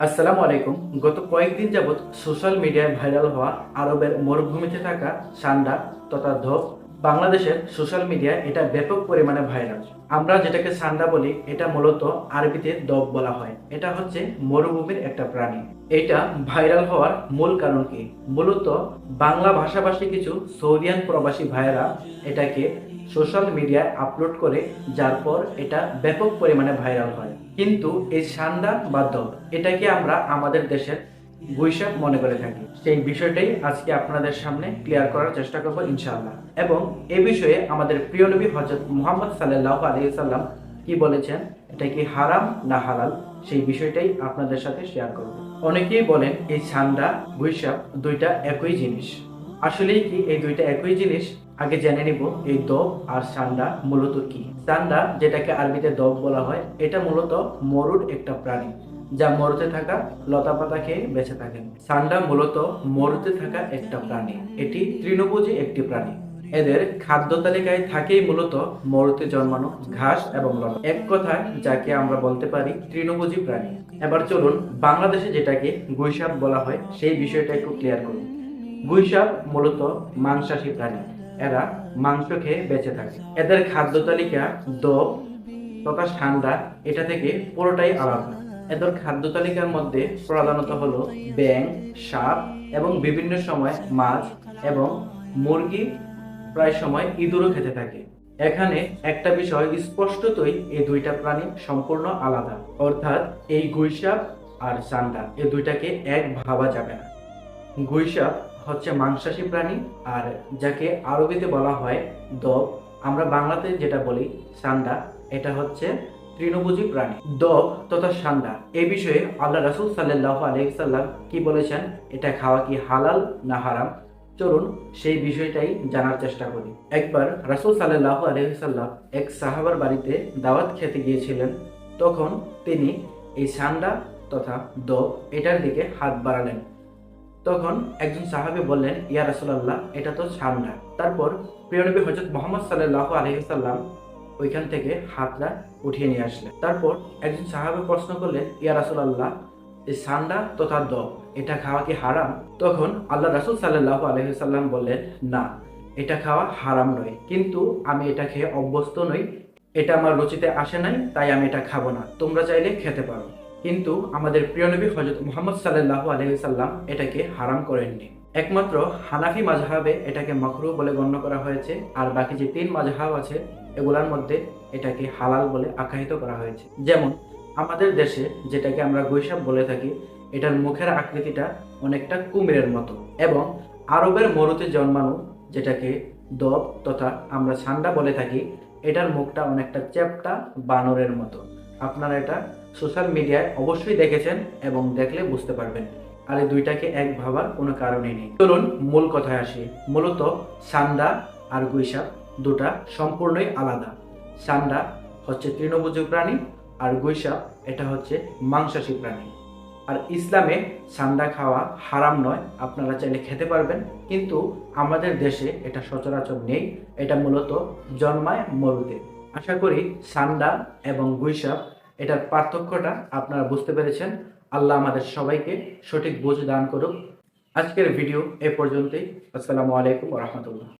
আসসালামু আলাইকুম। গত কয়েকদিন যাবৎ সোশ্যাল মিডিয়ায় ভাইরাল হওয়া আরবের মরুভূমিতে থাকা সান্ডা তথা ধপ বাংলাদেশের সোশ্যাল মিডিয়ায় এটা ব্যাপক পরিমাণে ভাইরাল আমরা যেটাকে সান্ডা বলি, এটা মূলত আরবিতে দব বলা হয়। এটা হচ্ছে মরুভূমির একটা প্রাণী। এটা ভাইরাল হওয়ার মূল কারণ কি? মূলত বাংলা ভাষাভাষী কিছু সৌদিয়ান প্রবাসী ভাইয়েরা এটাকে সোশ্যাল মিডিয়ায় আপলোড করে, যার পর এটা ব্যাপক পরিমাণে ভাইরাল হয়। কিন্তু এই সান্ডা বা দব, এটাকে আমরা আমাদের দেশের বৈশাখ মনে করে থাকি। সেই বিষয়টাই আজকে আপনাদের সামনে ক্লিয়ার করার চেষ্টা করব ইনশাআল্লাহ। এবং এ বিষয়ে আমাদের প্রিয় নবী হজরত মুহাম্মদ সাল্লাহ আলিয়া সাল্লাম কি বলেছেন, এটা কি হারাম না হালাল, সেই বিষয়টাই আপনাদের সাথে শেয়ার করব। অনেকেই বলেন, এই সান্ডা বৈশাখ দুইটা একই জিনিস। আসলেই কি এই দুইটা একই জিনিস? আগে জেনে নিব, এই দব আর সান্ডা মূলত কি? সান্ডা যেটাকে আরবিতে দব বলা হয়, এটা মূলত মরুর একটা প্রাণী। যা মরতে থাকা লতা পাতা খেয়ে বেঁচে থাকেন। সান্ডা মূলত মরুতে থাকা একটা প্রাণী। এটি তৃণভোজী একটি প্রাণী। এদের খাদ্য তালিকায় থাকেই মূলত মরুতে জন্মানো ঘাস এবং লতা। এক কথায়, যাকে আমরা বলতে পারি তৃণভোজী প্রাণী। এবার চলুন বাংলাদেশে যেটাকে গুইসাপ বলা হয়, সেই বিষয়টা একটু ক্লিয়ার করুন। গুইসাপ মূলত মাংসাশী প্রাণী। এরা মাংস খেয়ে বেঁচে থাকে। এদের খাদ্য তালিকা দব তথা ঠান্ডা এটা থেকে পুরোটাই আলাদা। এদের খাদ্য তালিকার মধ্যে প্রধানত হলো ব্যাং সাপ এবং বিভিন্ন সময় মাছ এবং মুরগি প্রায় সময় ইঁদুরও খেতে থাকে। এখানে একটা বিষয় স্পষ্টতই এই দুইটা প্রাণী সম্পূর্ণ আলাদা। অর্থাৎ এই গুইসাপ আর চান্ডা এই দুইটাকে এক ভাবা যাবে না। গুইসাপ হচ্ছে মাংসাশী প্রাণী আর যাকে আরবিতে বলা হয় দব। আমরা বাংলাতে যেটা বলি সান্ডা, এটা হচ্ছে তৃণভোজী প্রাণী দব তথা সান্ডা এই বিষয়ে আল্লাহ রাসুল সাল্লাহ আলহিসাল্লাম কি বলেছেন, এটা খাওয়া কি হালাল না হারাম? চলুন সেই বিষয়টাই জানার চেষ্টা করি। একবার রাসুল সাল্লাহ আলহিসাল্লাম এক সাহাবার বাড়িতে দাওয়াত খেতে গিয়েছিলেন, তখন তিনি এই সান্ডা তথা দব এটার দিকে হাত বাড়ালেন। তখন একজন সাহাবি বললেন, ইয়া রাসুলাল্লাহ, এটা তো সান্ডা। তারপর প্রিয়নবী হজরত মোহাম্মদ সাল্লাহ আলহিসাল্লাম ওইখান থেকে হাতটা উঠিয়ে নিয়ে আসলেন। তারপর একজন সাহাবি প্রশ্ন করলেন, ইয়া রাসুলাল্লাহ এই সান্ডা তথা দব এটা খাওয়া কি হারাম? তখন আল্লাহ রাসুল সাল্লাহ আলহিসাল্লাম বললেন, না, এটা খাওয়া হারাম নয়, কিন্তু আমি এটা খেয়ে অভ্যস্ত নই, এটা আমার রুচিতে আসে নাই, তাই আমি এটা খাব না, তোমরা চাইলে খেতে পারো। কিন্তু আমাদের প্রিয় নবী হজরত মোহাম্মদ সাল্লাহ আলহিসাল্লাম এটাকে হারাম করেননি। একমাত্র হানাফি মাঝহাবে এটাকে মখরু বলে গণ্য করা হয়েছে, আর বাকি যে তিন মাঝহাব আছে এগুলার মধ্যে এটাকে হালাল বলে আখ্যায়িত করা হয়েছে। যেমন, আমাদের দেশে যেটাকে আমরা গৈসাপ বলে থাকি, এটার মুখের আকৃতিটা অনেকটা কুমিরের মতো এবং আরবের মরুতে জন্মানো যেটাকে দব তথা আমরা ছান্ডা বলে থাকি, এটার মুখটা অনেকটা চ্যাপটা বানরের মতো। আপনারা এটা সোশ্যাল মিডিয়ায় অবশ্যই দেখেছেন এবং দেখলে বুঝতে পারবেন। আর এই দুইটাকে এক ভাবার কোনো কারণই নেই। চলুন মূল কথায় আসি। মূলত সান্ডা আর গুইসাপ দুটা সম্পূর্ণই আলাদা। সান্ডা হচ্ছে তৃণভোজী প্রাণী আর গুইসাপ এটা হচ্ছে মাংসাশী প্রাণী। আর ইসলামে সান্ডা খাওয়া হারাম নয়, আপনারা চাইলে খেতে পারবেন, কিন্তু আমাদের দেশে এটা সচরাচর নেই, এটা মূলত জন্মায় মরুতে। আশা করি সান্ডা এবং গুইসাপ এটার পার্থক্যটা আপনারা বুঝতে পেরেছেন। আল্লাহ আমাদের সবাইকে সঠিক বুঝ দান করুক। আজকের ভিডিও এ পর্যন্তই। আসসালামু আলাইকুম রহমতুল্লাহ।